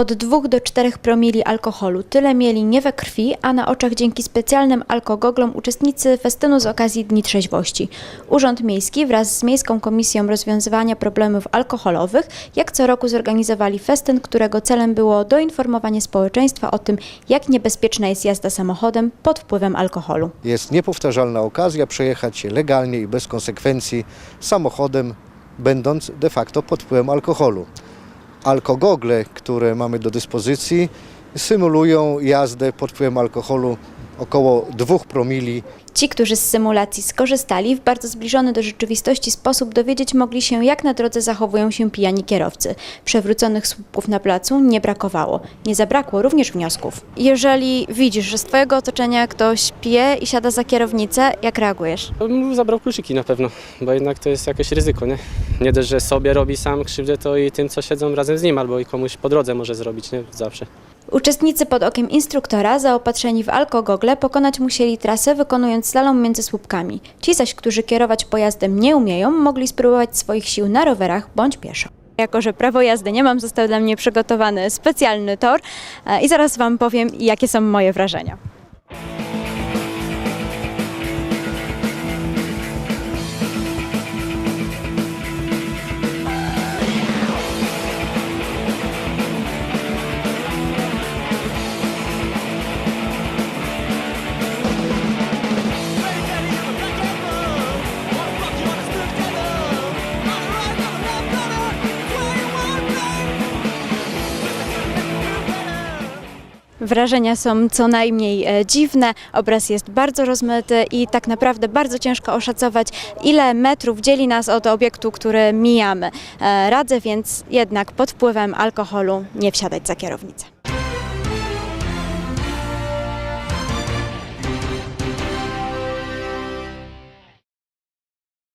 Od 2 do 4 promili alkoholu. Tyle mieli nie we krwi, a na oczach dzięki specjalnym alkogoglom uczestnicy festynu z okazji Dni Trzeźwości. Urząd Miejski wraz z Miejską Komisją Rozwiązywania Problemów Alkoholowych jak co roku zorganizowali festyn, którego celem było doinformowanie społeczeństwa o tym, jak niebezpieczna jest jazda samochodem pod wpływem alkoholu. Jest niepowtarzalna okazja przejechać się legalnie i bez konsekwencji samochodem, będąc de facto pod wpływem alkoholu. Alkogogle, które mamy do dyspozycji, symulują jazdę pod wpływem alkoholu około 2 promili Ci, którzy z symulacji skorzystali, w bardzo zbliżony do rzeczywistości sposób dowiedzieć mogli się, jak na drodze zachowują się pijani kierowcy. Przewróconych słupków na placu nie brakowało. Nie zabrakło również wniosków. Jeżeli widzisz, że z twojego otoczenia ktoś pije i siada za kierownicę, jak reagujesz? Bym zabrał kluczyki na pewno, bo jednak to jest jakieś ryzyko, nie? Nie dość, że sobie robi sam krzywdę, to i tym, co siedzą razem z nim, albo i komuś po drodze może zrobić, nie? Zawsze. Uczestnicy pod okiem instruktora, zaopatrzeni w alkogogle, pokonać musieli trasę, wykonując slalom między słupkami. Ci zaś, którzy kierować pojazdem nie umieją, mogli spróbować swoich sił na rowerach bądź pieszo. Jako, że prawo jazdy nie mam, został dla mnie przygotowany specjalny tor e, i zaraz Wam powiem, jakie są moje wrażenia. Wrażenia są co najmniej e, dziwne, obraz jest bardzo rozmyty i tak naprawdę bardzo ciężko oszacować, ile metrów dzieli nas od obiektu, który mijamy. E, Radzę więc jednak pod wpływem alkoholu nie wsiadać za kierownicę.